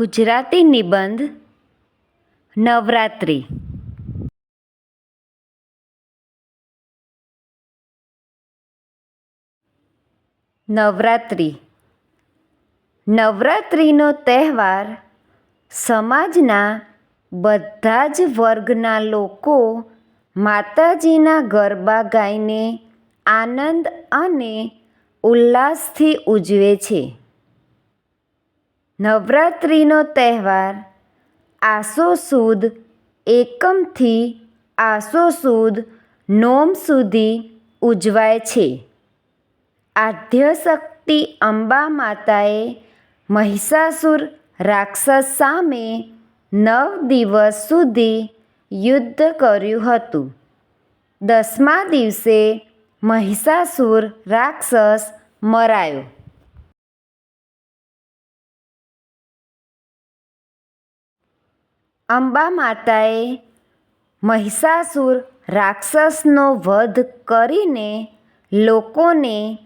ગુજરાતી નિબંધ નવરાત્રિ. નવરાત્રિ. નવરાત્રિનો તહેવાર સમાજના બધા જ વર્ગના લોકો માતાજીના ગરબા ગાઈને આનંદ અને ઉલ્લાસથી ઉજવે છે. નવરાત્રિનો તહેવાર આસો સુદ એકમથી આસો સુદ નોમ સુધી ઉજવાય છે. આદ્યશક્તિ અંબા માતાએ મહિષાસુર રાક્ષસ સામે નવ દિવસ સુધી યુદ્ધ કર્યું હતું. દસમા દિવસે મહિષાસુર રાક્ષસ મરાયો. અંબા માતાએ મહિષાસુર રાક્ષસનો વધ કરીને લોકોને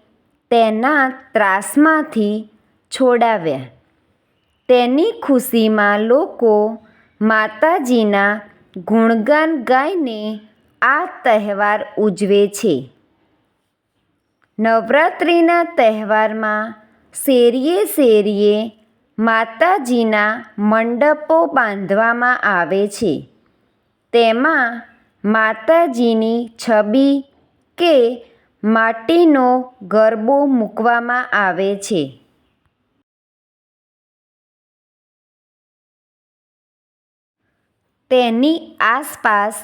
તેના ત્રાસમાંથી છોડાવ્યા. તેની ખુશીમાં લોકો માતાજીના ગુણગાન ગાઈને આ તહેવાર ઉજવે છે. નવરાત્રિના તહેવારમાં શેરીએ શેરીએ માતાજીના મંડપો બાંધવામાં આવે છે. તેમાં માતાજીની છબી કે માટીનો ગરબો મૂકવામાં આવે છે. તેની આસપાસ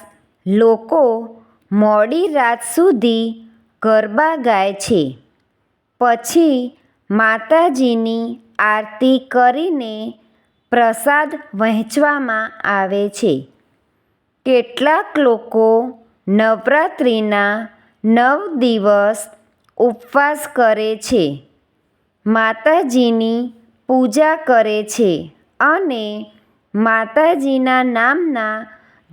લોકો મોડી રાત સુધી ગરબા ગાય છે. પછી માતાજીની આરતી કરીને પ્રસાદ વહેંચવામાં આવે છે. કેટલાક લોકો નવરાત્રિના નવ દિવસ ઉપવાસ કરે છે. માતાજીની પૂજા કરે છે અને માતાજીના નામના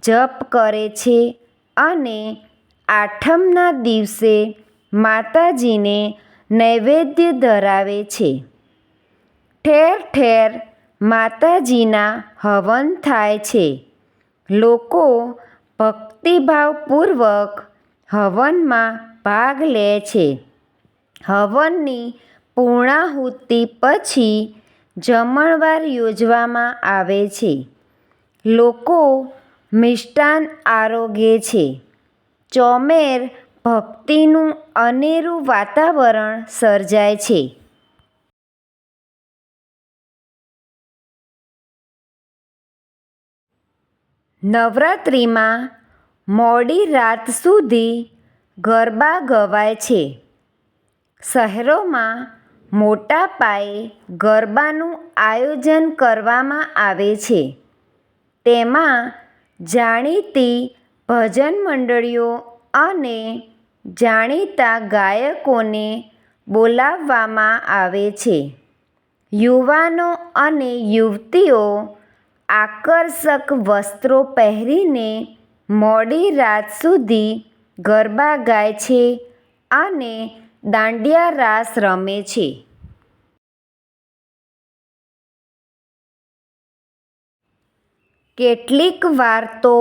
જપ કરે છે અને આઠમના દિવસે માતાજીને નૈવેદ્ય ધરાવે છે. ઠેર ઠેર માતાજીના હવન થાય છે. લોકો ભક્તિભાવપૂર્વક હવનમાં ભાગ લે છે. હવનની પૂર્ણાહુતિ પછી જમણવાર યોજવામાં આવે છે. લોકો મિષ્ટાન આરોગે છે. ચોમેર ભક્તિનું અનેરું વાતાવરણ સર્જાય છે. નવરાત્રિમાં મોડી રાત સુધી ગરબા ગવાય છે. શહેરોમાં મોટા પાયે ગરબાનું આયોજન કરવામાં આવે છે. તેમાં જાણીતી ભજન મંડળીઓ અને જાણીતા ગાયકોને બોલાવવામાં આવે છે. યુવાનો અને યુવતીઓ આકર્ષક વસ્ત્રો પહેરીને મોડી રાત સુધી ગરબા ગાય છે અને દાંડિયા રાસ રમે છે. કેટલીક વાર તો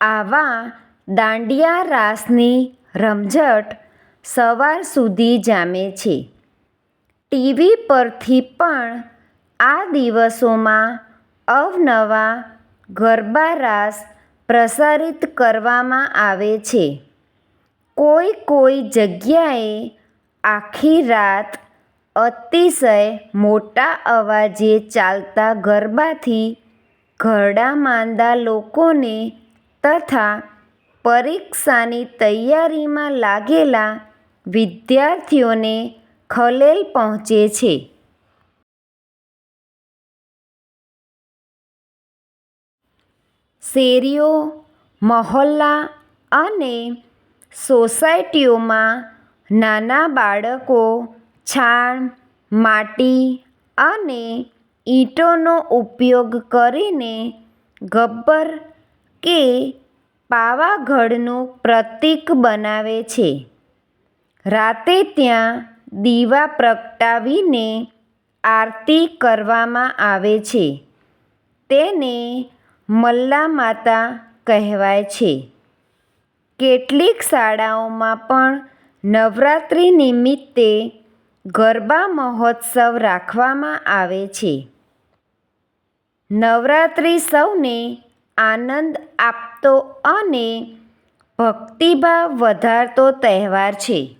આવા દાંડિયા રાસની રમઝટ સવાર સુધી જામે છે. ટીવી પરથી પણ આ દિવસોમાં અવનવા ગરબા રાસ પ્રસારિત કરવામાં આવે છે. કોઈ કોઈ જગ્યાએ આખી રાત અતિશય મોટા અવાજે ચાલતા ગરબાથી ઘરડા માંદા લોકોને તથા પરીક્ષાની તૈયારીમાં લાગેલા વિદ્યાર્થીઓને ખલેલ પહોંચે છે. શેરીઓ, મહોલ્લા અને સોસાયટીઓમાં નાના બાળકો છાણ, માટી અને ઈંટોનો ઉપયોગ કરીને ગબ્બર કે પાવાગઢનું પ્રતીક બનાવે છે. રાતે ત્યાં દીવા પ્રગટાવીને આરતી કરવામાં આવે છે. તેને મલ્લા માતા કહેવાય છે. કેટલીક શાળાઓમાં પણ નવરાત્રિ નિમિત્તે ગરબા મહોત્સવ રાખવામાં આવે છે. નવરાત્રિ સૌને આનંદ આપતો અને ભક્તિભાવ વધારતો તહેવાર છે.